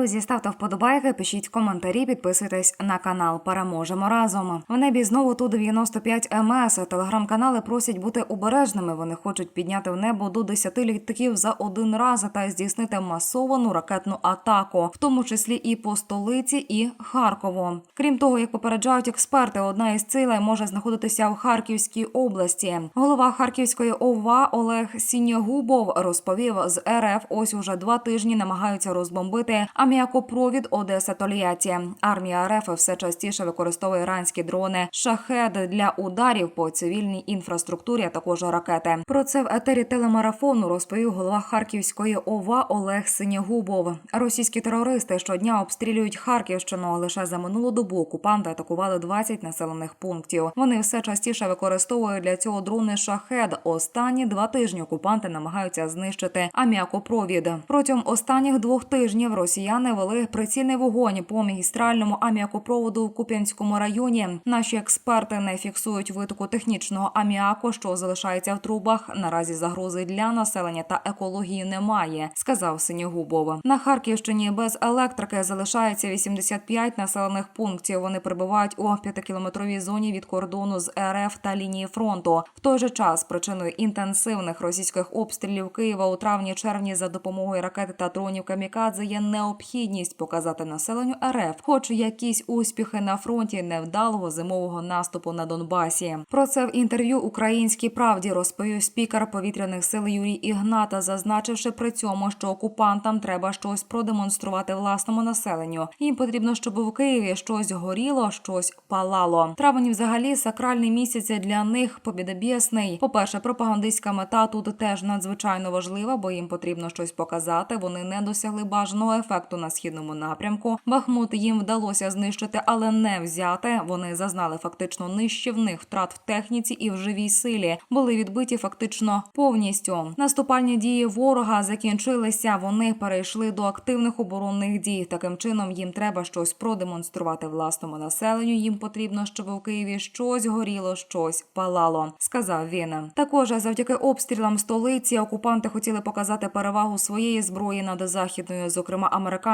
Друзі, ставте вподобайки, пишіть коментарі, підписуйтесь на канал. Переможемо разом. В небі знову ту 95 МС. Телеграм-канали просять бути обережними. Вони хочуть підняти в небо до 10 літаків за один раз та здійснити масовану ракетну атаку, в тому числі і по столиці, і Харкову. Крім того, як попереджають експерти, одна із цілей може знаходитися в Харківській області. Голова Харківської ОВА Олег Сінєгубов розповів з РФ. Ось уже два тижні намагаються розбомбити аміакопровід Одеса Тольятті. Армія РФ все частіше використовує іранські дрони шахед для ударів по цивільній інфраструктурі, а також ракети. Про це в етері телемарафону розповів голова Харківської ОВА Олег Синєгубов. Російські терористи щодня обстрілюють Харківщину. Лише за минулу добу окупанти атакували 20 населених пунктів. Вони все частіше використовують для цього дрони шахед. Останні два тижні окупанти намагаються знищити аміакопровід. Протягом останніх двох тижнів росіяни вели прицільний вогонь по магістральному аміакопроводу в Куп'янському районі. Наші експерти не фіксують витоку технічного аміаку, що залишається в трубах. Наразі загрози для населення та екології немає, сказав Синігубов. На Харківщині без електрики залишається 85 населених пунктів. Вони перебувають у п'ятикілометровій зоні від кордону з РФ та лінії фронту. В той же час причиною інтенсивних російських обстрілів Києва у травні-червні за допомогою ракет та дронів камікадзе є необхідність показати населенню РФ, хоч якісь успіхи на фронті невдалого зимового наступу на Донбасі. Про це в інтерв'ю Українській правді розповів спікер повітряних сил Юрій Ігната, зазначивши при цьому, що окупантам треба щось продемонструвати власному населенню. Їм потрібно, щоб у Києві щось горіло, щось палало. Травень взагалі сакральний місяць для них побідобєсний. По перше, пропагандистська мета тут теж надзвичайно важлива, бо їм потрібно щось показати. Вони не досягли бажаного ефекту на східному напрямку. Бахмут їм вдалося знищити, але не взяти. Вони зазнали фактично нищівних втрат в техніці і в живій силі. Були відбиті фактично повністю. Наступальні дії ворога закінчилися. Вони перейшли до активних оборонних дій. Таким чином їм треба щось продемонструвати власному населенню. Їм потрібно, щоб у Києві щось горіло, щось палало, сказав він. Також завдяки обстрілам столиці окупанти хотіли показати перевагу своєї зброї над західною, зокрема американською.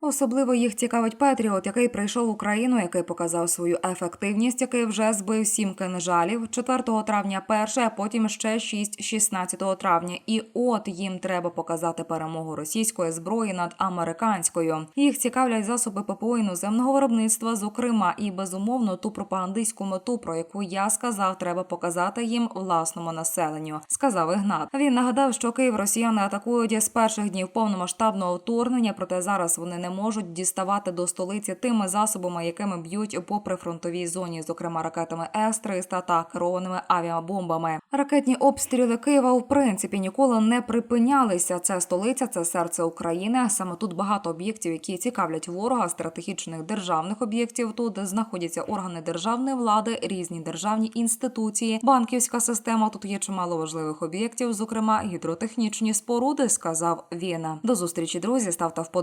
Особливо їх цікавить Петріот, який прийшов в Україну, який показав свою ефективність, який вже збив сім кинжалів 4 травня перше, а потім ще 6 16 травня. І от їм треба показати перемогу російської зброї над американською. Їх цікавлять засоби ППО іноземного виробництва, зокрема, і безумовно ту пропагандистську мету, про яку я сказав, треба показати їм власному населенню. Сказав Ігнат. Він нагадав, що Київ росіяни атакують з перших днів повномасштабного вторгнення, проте зараз вони не можуть діставати до столиці тими засобами, якими б'ють по прифронтовій зоні, зокрема ракетами С-300 та керованими авіабомбами. Ракетні обстріли Києва в принципі ніколи не припинялися. Це столиця, це серце України. Саме тут багато об'єктів, які цікавлять ворога, стратегічних державних об'єктів. Тут знаходяться органи державної влади, різні державні інституції, банківська система. Тут є чимало важливих об'єктів, зокрема гідротехнічні споруди. Сказав він. До зустрічі, друзі. Ставте